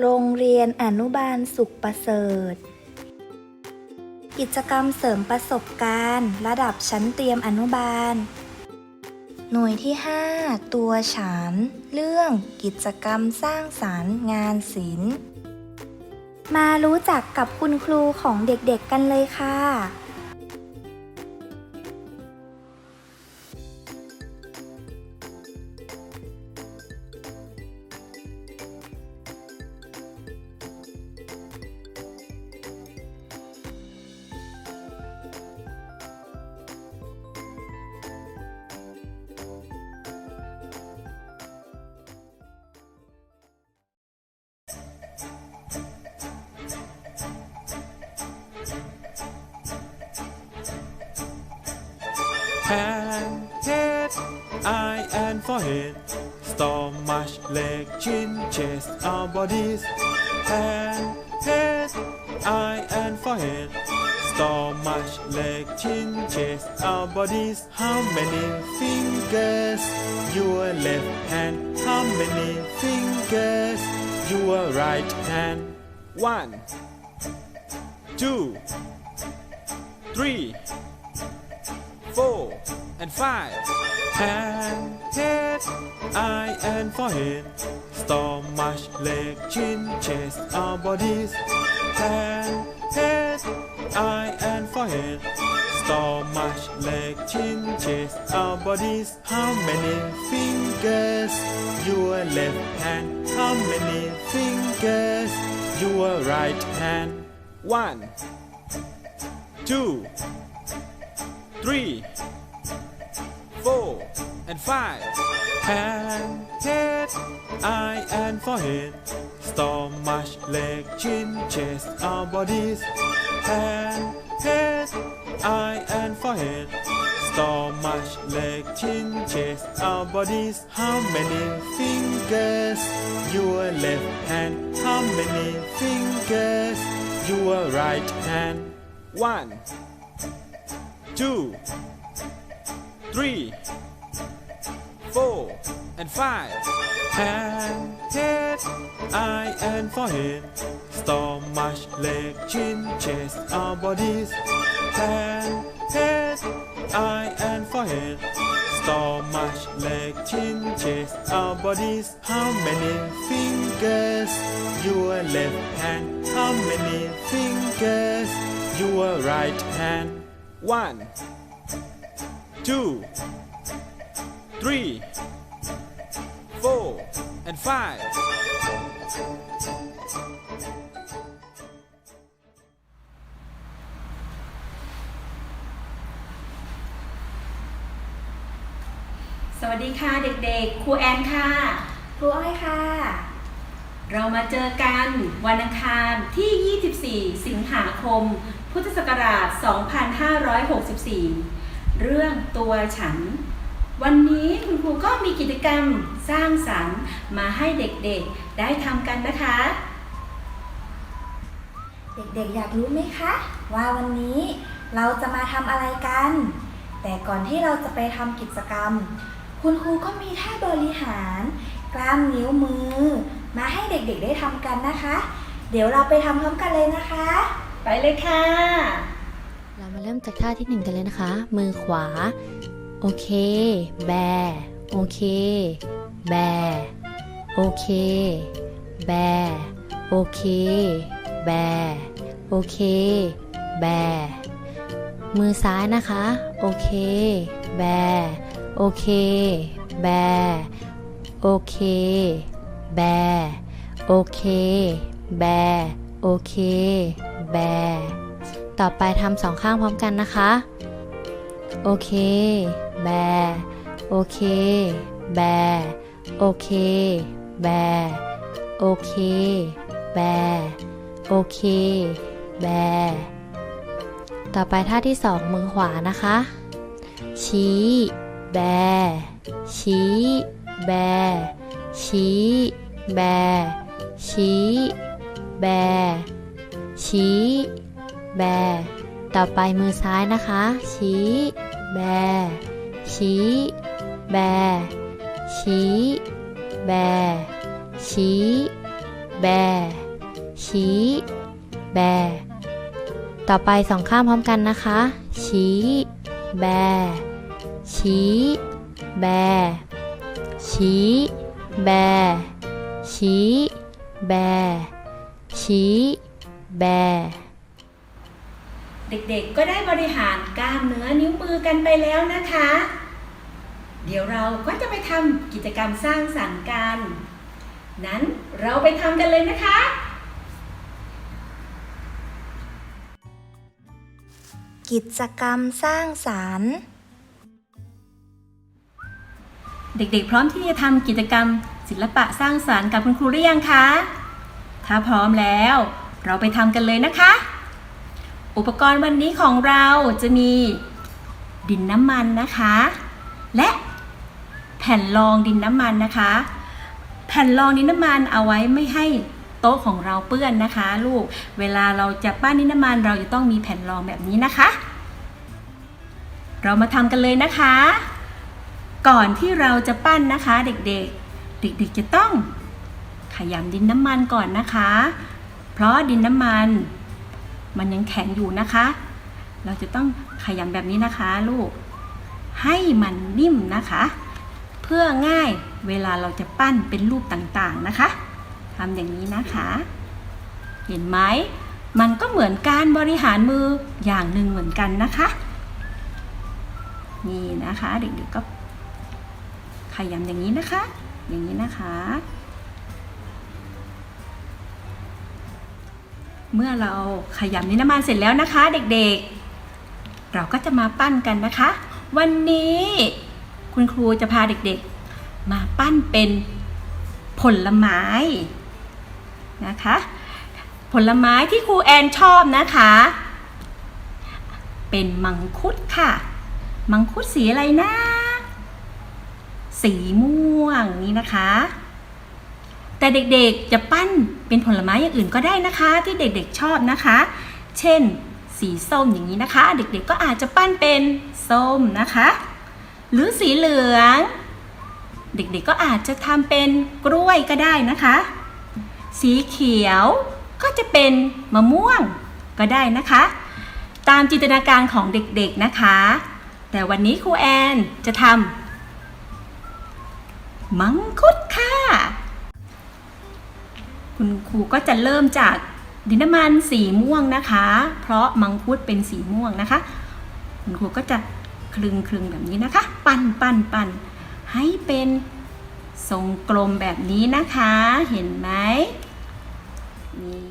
โรงเรียนอนุบาลสุขประเสริฐ กิจกรรมเสริมประสบการณ์ ระดับชั้นเตรียมอนุบาล หน่วยที่ 5 ตัวฉัน เรื่องกิจกรรมสร้างสารรค์งานศิลป์ มารู้จักกับคุณครูของเด็กๆกันเลยค่ะ eye and forehead. Stomach, leg, chin, chest, our bodies. Hand, head, eye and forehead. Stomach, leg, chin, chest, our bodies. How many fingers? Your left hand. How many fingers? Your right hand. One, two, three four, and five. Hand, head, eye, and forehead. Stomach, leg, chin, chest, our bodies. Hand, head, eye, and forehead. Stomach, leg, chin, chest, our bodies. How many fingers? Your left hand. How many fingers? Your right hand. One, two three, and five. Hand, head, eye, and forehead. Stomach, leg, chin, chest, our bodies. Hand, head, eye, and forehead. Stomach, leg, chin, chest, our bodies. How many fingers? Your left hand. How many fingers? Your right hand. One two, three, four, and five. Hand, head, eye, and forehead. Stomach, leg, chin, chest, our bodies. Hand, head, eye, and forehead. Stomach, leg, chin, chest, our bodies. How many fingers? Your left hand. How many fingers? Your right hand. One, two, three, four, and five. สวัสดีค่ะเด็กๆ ครูแอนค่ะ ครูอ้อยค่ะ เรามาเจอกันวันอังคารที่ 24 สิงหาคม พุทธศักราช 2564 เรื่องตัวฉัน วันนี้คุณครูก็มีกิจกรรมสร้างสรรค์มาให้เด็กๆได้ทำกันนะคะ เด็กๆอยากรู้ไหมคะ ว่าวันนี้เราจะมาทำอะไรกัน แต่ก่อนที่เราจะไปทำกิจกรรม คุณครูก็มีท่าบริหาร กล้ามนิ้วมือ มาให้เด็กๆได้ทำกันนะคะ เดี๋ยวเราไปทำพร้อมกันเลยนะคะ ไปเลยค่ะ เรามาเริ่มจากท่าที่หนึ่งกันเลยนะคะ มือขวา โอเค แบ โอเค แบ โอเค แบ โอเค แบ โอเค แบ มือซ้ายนะคะ โอเค แบ โอเค แบ โอเค แบ โอเค แบ โอเค แบ ต่อไปทำสองข้างพร้อมกันนะคะ โอเค แบ โอเค แบ โอเค แบ โอเค แบ โอเค แบ ต่อไปท่าที่สองมือขวานะคะ ชี้ แบ ชี้ แบ ชี้ แบ ชี้ แบ ชี้ แบ ต่อไปมือซ้ายนะคะ ชี้ แบ ชี้ แบ ชี้ แบ ชี้ แบ ชี้ แบ ต่อไปสองข้างพร้อมกันนะคะ ชี้ แบ ชี้ แบ ชี้ แบ ชี้ แบ ชี้ แบ เด็กๆ ก็ได้บริหารกล้ามเนื้อนิ้วมือกันไปแล้วนะคะ เดี๋ยวเราก็จะไปทำกิจกรรมสร้างสรรค์กัน นั้นเราไปทำกันเลยนะคะ กิจกรรมสร้างสรรค์ เด็กๆ พร้อมที่จะทำกิจกรรมศิลปะสร้างสรรค์กับคุณครูหรือยังคะ ถ้าพร้อมแล้ว เราไปทำกันเลยนะคะ อุปกรณ์วันนี้ของเราจะมีดินน้ำมันนะคะ และแผ่นรองดินน้ำมันนะคะ แผ่นรองดินน้ำมันเอาไว้ไม่ให้โต๊ะของเราเปื้อนนะคะ ลูกเวลาเราจะปั้นดินน้ำมันเราจะต้องมีแผ่นรองแบบนี้นะคะ เรามาทำกันเลยนะคะ ก่อนที่เราจะปั้นนะคะเด็กๆ เด็กๆจะต้องขยำดินน้ำมันก่อนนะคะ เพราะดินน้ำมัน มันยังแข็งอยู่นะคะ เราจะต้องขยำแบบนี้นะคะ ลูก ให้มันนิ่มนะคะ เพื่อง่ายเวลาเราจะปั้นเป็นรูปต่างๆนะคะทำอย่างนี้นะคะ เห็นไหม มันก็เหมือนการบริหารมืออย่างหนึ่งเหมือนกันนะคะ นี่นะคะ เด็กๆก็ขยำอย่างนี้นะคะ อย่างนี้นะคะ เมื่อเราขยำดินน้ำมันเสร็จแล้วนะคะ เด็กๆ เราก็จะมาปั้นกันนะคะ วันนี้คุณครูจะพาเด็กๆ มาปั้นเป็นผลไม้นะคะ ผลไม้ที่ครูแอนชอบนะคะ เป็นมังคุดค่ะ มังคุดสีอะไรนะ สีม่วงนี่นะคะ แต่เด็กๆจะปั้นเป็นผลไม้อย่างอื่นก็ได้นะคะ ที่เด็กๆชอบนะคะ เช่น สีส้มอย่างนี้นะคะ เด็กๆก็อาจจะปั้นเป็นส้มนะคะ หรือสีเหลือง เด็กๆก็อาจจะทำเป็นกล้วยก็ได้นะคะ สีเขียวก็จะเป็นมะม่วงก็ได้นะคะ ตามจินตนาการของเด็กๆนะคะ แต่วันนี้ครูแอนจะทำมังคุดค่ะ คุณครูก็จะเริ่มจากดินน้ำมันสีม่วงนะคะ เพราะมังคุดเป็นสีม่วงนะคะ คุณครูก็จะคลึงคลึงแบบนี้นะคะ ปั้นปั้นปั้นให้เป็นทรงกลมแบบนี้นะคะ เห็นไหมนี่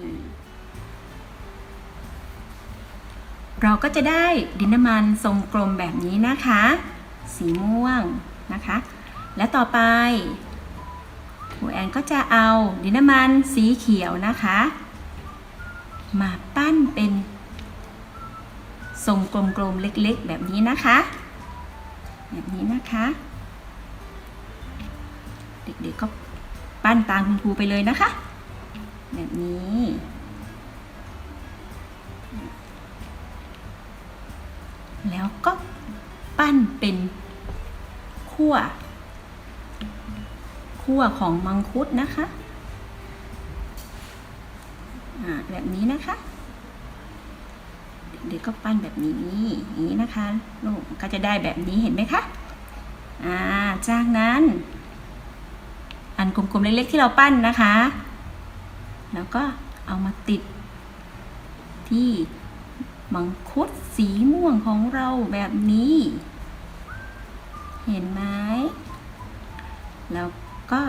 เราก็จะได้ดินน้ำมันทรงกลมแบบนี้นะคะ สีม่วงนะคะ และต่อไป ครูแอนก็จะเอาดินน้ำมันสีเขียวนะคะ มาปั้นเป็นทรงกลมๆเล็กๆ แบบนี้นะคะ แบบนี้นะคะ เด็กๆก็ปั้นตามคุณครูไปเลยนะคะ แบบนี้แล้วก็ปั้นเป็นขั้ว ขั้วของมังคุดนะคะแบบนี้นะคะ เด็กก็ปั้นแบบนี้อย่างนี้นะคะลูกก็จะได้แบบนี้เห็นไหมคะอ่าจากนั้น อันกลมๆเล็กๆที่เราปั้นนะคะ แล้วก็เอามาติดที่มังคุดสีม่วงของเราแบบนี้ เห็นไหมแล้ว ก็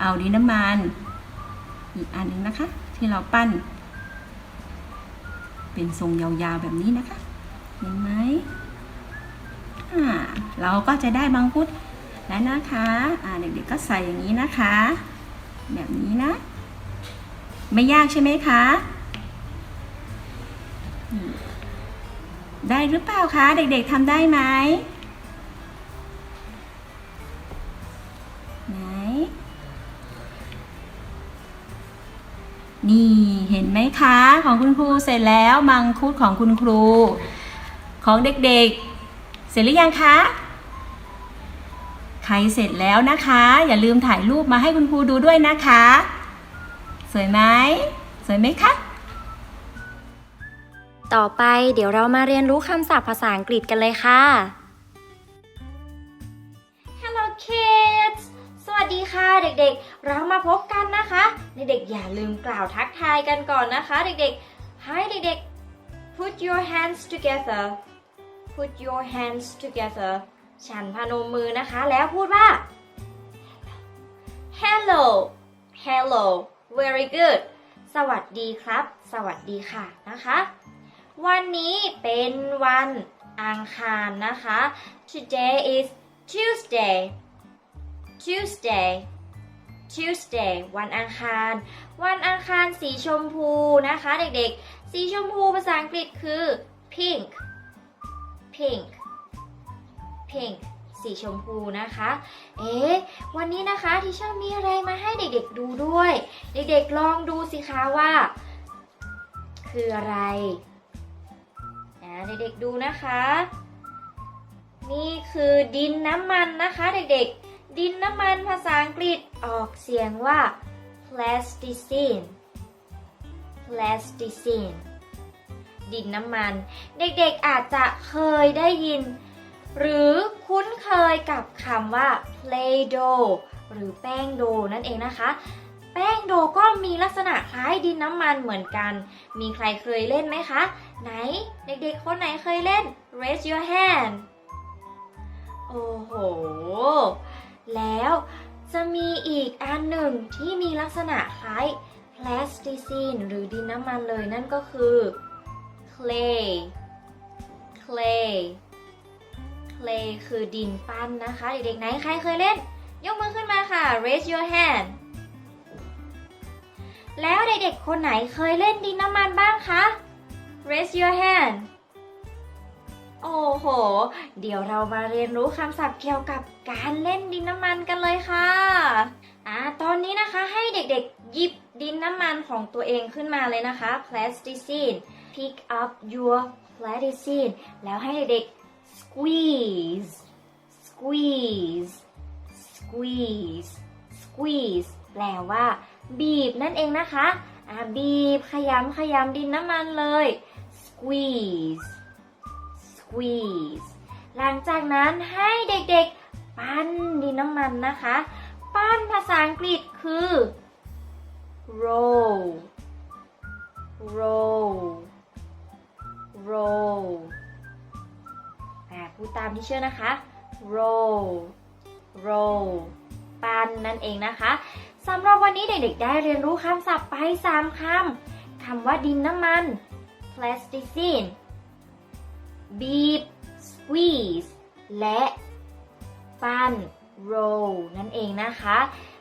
เอาดินน้ำมันอีกอันหนึงนะคะ ที่เราปั้น เป็นทรงยาวๆแบบนี้นะคะ เห็นไหมอ่าเราก็จะได้มังคุดแล้วนะคะอ่าเด็กๆก็ใส่อย่างนี้นะคะ แบบนี้นะ ไม่ยากใช่ไหมคะได้หรือเปล่าคะ เด็กๆทำได้ไหม นี่เห็นไหมคะของคุณครูเสร็จแล้วมังคุดของคุณครู ของเด็กๆ เสร็จหรือยังคะใครเสร็จแล้วนะคะ อย่าลืมถ่ายรูปมาให้คุณครูดูด้วยนะคะ สวยไหมสวยไหมคะต่อไปเดี๋ยวเรามาเรียนรู้คำศัพท์ภาษาอังกฤษกันเลยค่ะ Hello kids สวัสดีค่ะเด็กๆ เรามาพบกันนะคะ เด็กๆอย่าลืมกล่าวทักทายกันก่อนนะคะ เด็กๆ Hi เด็กๆ Put your hands together Put your hands together ฉันพนมมือนะคะ แล้วพูดว่า Hello Hello Very good สวัสดีครับ สวัสดีค่ะนะคะ วันนี้เป็นวันอังคารนะคะ Today is Tuesday Tuesday Tuesday วันอังคาร วันอังคารสีชมพูนะคะ เด็กๆ สีชมพูภาษาอังกฤษคือ pink pink pink สีชมพูนะคะ เอ๊ะ วันนี้นะคะทีเชอร์มีอะไรมาให้เด็กๆดูด้วย เด็กๆลองดูสิคะว่า คืออะไรอ่าเด็กๆดูนะคะ นี่คือดินน้ำมันนะคะ เด็กๆ ดินน้ำมันภาษาอังกฤษออกเสียงว่า plasticine plasticine ดินน้ำมัน เด็กๆอาจจะเคยได้ยิน หรือคุ้นเคยกับคำว่า play-doh หรือแป้งโดนั่นเองนะคะ แป้งโดก็มีลักษณะคล้ายดินน้ำมันเหมือนกัน มีใครเคยเล่นไหมคะ ไหน เด็กๆ คนไหนเคยเล่น raise your hand โอ้โห แล้วจะมีอีกอันหนึ่งที่มีลักษณะคล้าย plasticine หรือดินน้ำมันเลยนั่นก็คือ clay clay clay คือดินปั้นนะคะ เด็กๆไหนใครเคยเล่น ยกมือขึ้นมาค่ะ raise your hand แล้วเด็กๆคนไหนเคยเล่นดินน้ำมันบ้างคะ raise your hand โอ้โห เดี๋ยวเรามาเรียนรู้คำศัพท์เกี่ยวกับการเล่นดินน้ำมันกันเลยค่ะ อ่า ตอนนี้นะคะให้เด็กๆ หยิบดินน้ำมันของตัวเองขึ้นมาเลยนะคะ plasticine pick up your plasticine แล้วให้เด็กๆ squeeze squeeze squeeze squeeze แปลว่า บีบนั่นเองนะคะ อ่า บีบขยำขยำดินน้ำมันเลย squeeze squeeze หลังจากนั้นให้เด็กๆ ปั้นดินน้ำมันนะคะ ปั้นภาษาอังกฤษคือ roll roll roll อ่พูดตามที่เชื่อนะคะ roll roll ปั้นนั่นเองนะคะสำหรับวันนี้เด็กๆ ได้เรียนรู้คำศัพท์ไป 3คำคำว่าดินน้ำมัน plasticine บีบ squeeze และ ปั้น roll นั่นเองนะคะ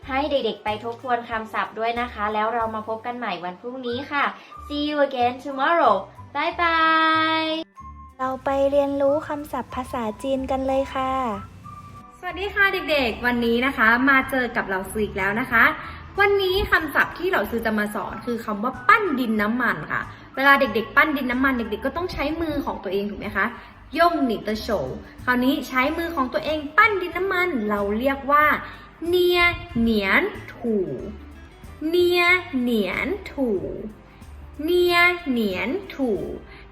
ให้เด็กๆไปทบทวนคำศัพท์ด้วยนะคะ แล้วเรามาพบกันใหม่วันพรุ่งนี้ค่ะ see you again tomorrow bye bye เราไปเรียนรู้คำศัพท์ภาษาจีนกันเลยค่ะ สวัสดีค่ะเด็กๆ วันนี้นะคะ มาเจอกับเราซื้ออีกแล้วนะคะ วันนี้คำศัพท์ที่เราซื้อจะมาสอนคือคำว่าปั้นดินน้ำมันค่ะ เวลาเด็ก ๆ ปั้นดินน้ำมันเด็ก ๆ ก็ต้องใช้มือของตัวเองถูกไหมคะย่งหนิตโฉคราวนี้ใช้มือของตัวเองปั้นดินน้ำมัน เราเรียกว่า เนียเหนียนถูเนียเหนียนถูเนียเหนียนถู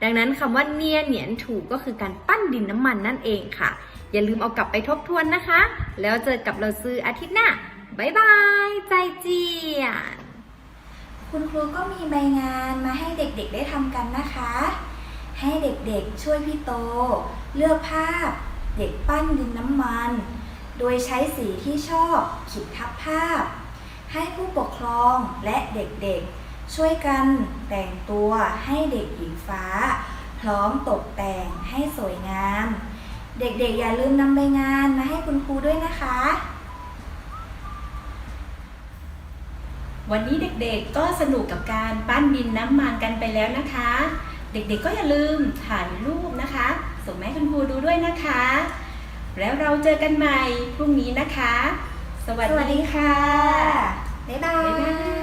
ดังนั้นคำว่าเนียเหนียนถูก็คือการปั้นดินน้ำมันนั่นเองค่ะ อย่าลืมเอากลับไปทบทวนนะคะ แล้วเจอกับเราซื้ออาทิตย์หน้า บายบายใจเจียนคุณครูก็มีใบงานมาให้เด็กๆได้ทำกันนะคะ ให้เด็กๆช่วยพี่โต เลือกภาพ เด็กปั้นดินน้ำมัน โดยใช้สีที่ชอบขีดทับภาพ ให้ผู้ปกครองและเด็กๆ ช่วยกันแต่งตัวให้เด็กหญิงฟ้า พร้อมตกแต่งให้สวยงาม เด็กๆอย่าลืมนำใบงานมาให้คุณครูด้วยนะคะ วันนี้เด็กๆก็สนุกกับการปั้นดินน้ำมันกันไปแล้วนะคะ เด็กๆก็อย่าลืมถ่ายรูปนะคะ ส่งมาให้คุณครูดูด้วยนะคะ แล้วเราเจอกันใหม่พรุ่งนี้นะคะ สวัสสวัสดีค่ะ บ๊ายบาย